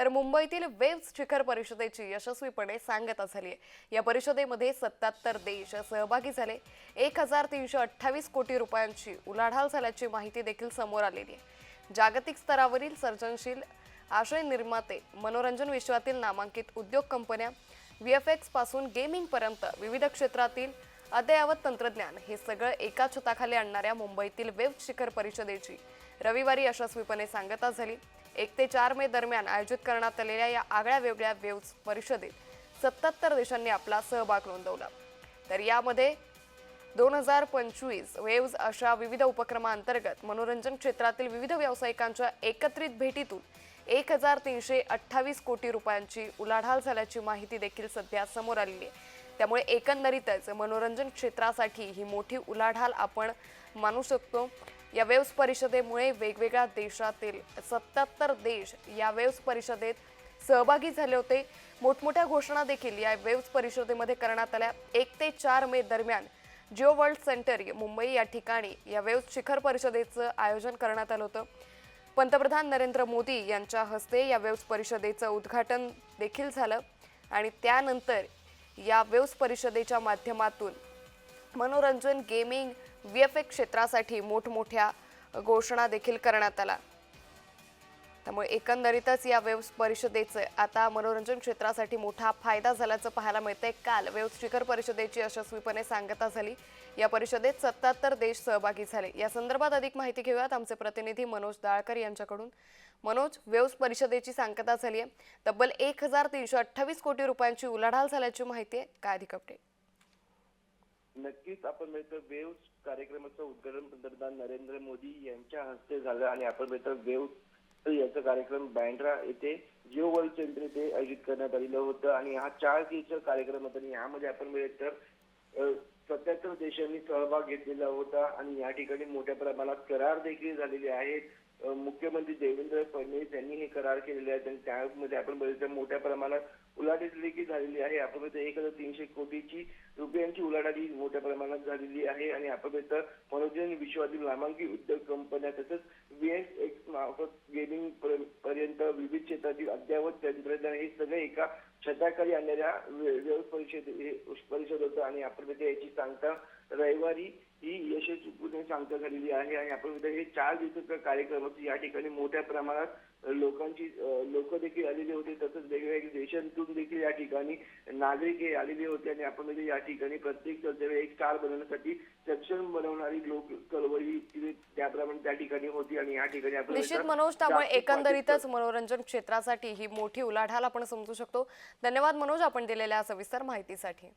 तर मुंबईतील वेव्स शिखर परिषदेची यशस्वीपणे सांगता झाली आहे या परिषदेमध्ये सत्याहत्तर देश सहभागी झाले. एक हजार तीनशे अठ्ठावीस कोटी रुपयांची उलाढाल झाल्याची माहिती देखील समोर आलेली आहे. जागतिक स्तरावरील सर्जनशील आशय निर्माते मनोरंजन विश्वातील नामांकित उद्योग कंपन्या व्ही एफ एक्सपासून गेमिंगपर्यंत विविध क्षेत्रातील अद्ययावत तंत्रज्ञान हे सगळं एका छताखाली आणणाऱ्या मुंबईतील वेव्ह शिखर परिषदेची रविवारी यशस्वीपणे सांगता झाली. एक ते चार मे दरम्यान आयोजित करण्यात आलेल्या या आगळ्या वेगळ्या वेव्ज परिषदेत सत्याहत्तर देशांनी आपला सहभाग नोंदवला. तर यामध्ये दोन हजार पंचवीस वेव्ज अशा विविध उपक्रमांतर्गत मनोरंजन क्षेत्रातील विविध व्यावसायिकांच्या एकत्रित भेटीतून एक हजार तीनशे अठ्ठावीस कोटी रुपयांची उलाढाल झाल्याची माहिती देखील सध्या समोर आलेली आहे. त्यामुळे एकंदरीतच मनोरंजन क्षेत्रासाठी ही मोठी उलाढाल आपण मानू शकतो. या वेव्स परिषदेमुळे वेगवेगळ्या देशातील सत्याहत्तर देश या वेव्स परिषदेत सहभागी झाले होते. मोठमोठ्या घोषणा देखील या वेव्स परिषदेमध्ये करण्यात आल्या. एक ते चार मे दरम्यान जिओ वर्ल्ड सेंटर मुंबई या ठिकाणी या वेव्स शिखर परिषदेचं आयोजन करण्यात आलं होतं. पंतप्रधान नरेंद्र मोदी यांच्या हस्ते या वेव्स परिषदेचं उद्घाटन देखील झालं आणि त्यानंतर या वेव्स परिषदेच्या माध्यमातून मनोरंजन गेमिंग व्ही एफ क्षेत्रासाठी मोठमोठ्या घोषणा देखील करण्यात आला त्यामुळे एकंदरीतच या वेव्स परिषदेचं आता मनोरंजन क्षेत्रासाठी मोठा फायदा झाल्याचं पाहायला मिळतंय. काल वेव्स शिखर परिषदेची यशस्वीपणे सांगता झाली. या परिषदेत सत्याहत्तर देश सहभागी झाले. या संदर्भात अधिक माहिती घेऊयात आमचे प्रतिनिधी मनोज दाळकर यांच्याकडून. मनोज वेव्स परिषदेची सांगता झाली आहे तब्बल एक हजार तीनशे अठ्ठावीस कोटी रुपयांची उलाढाल झाल्याची माहिती आहे. काय अधिक अपडेट नक्कीच आपण मिळतो वेव्ह कार्यक्रमाचं उद्घाटन पंतप्रधान नरेंद्र मोदी यांच्या हस्ते झालं आणि आपण मिळतो वेव्ह याचा कार्यक्रम बँड्रा येथे जिओ वर्ल्ड सेंटर येथे आयोजित करण्यात आलेलं होतं. आणि हा चार दिवसाचा कार्यक्रम होता आणि यामध्ये आपण मिळत तर सत्याहत्तर देशांनी सहभाग घेतलेला होता. आणि या ठिकाणी मोठ्या प्रमाणात करार देखील झालेले आहेत. मुख्यमंत्री देवेंद्र फडणवीस यांनी हे करार केलेले आहेत. आणि त्यामध्ये आपण बघितलं मोठ्या प्रमाणात उलाढाल देखील झालेली आहे. आपण एक हजार तीनशे कोटीची रुपयांची उलाढाली मोठ्या प्रमाणात झालेली आहे. आणि आपल्यापर्यंत मनोरंजन विश्वातील नामांकित उद्योग कंपन्या तसंच व्हीएस एक्स मार्फत गेमिंग पर्यंत विविध क्षेत्रातील अद्ययावत तंत्रज्ञान हे सगळे एका छताखाली आणणाऱ्या वे- परिषद हे परिषद होतं. आणि आपण याची सांगता रविवारी ही यशस्वीपणे सांगता झालेली आहे आणि आपण बघितलं हे चार दिवसाचा कार्यक्रम होता या ठिकाणी मोठ्या प्रमाणात लोकांची लोक देखील आलेली होते. तसंच वेगवेगळ्या देशांतून देखील या ठिकाणी नागरिक हे आलेले होते आणि आपण म्हणजे या ठिकाणी प्रत्येक एक स्टार बनवण्यासाठी सक्षम बनवणारी लोक चळवळी त्याप्रमाणे त्या ठिकाणी होती आणि या ठिकाणी आपण निश्चित मनोज त्यामुळे एकंदरीतच मनोरंजन क्षेत्रासाठी ही मोठी उलाढाल आपण समजू शकतो. धन्यवाद मनोज आपण दिलेल्या सविस्तर माहितीसाठी.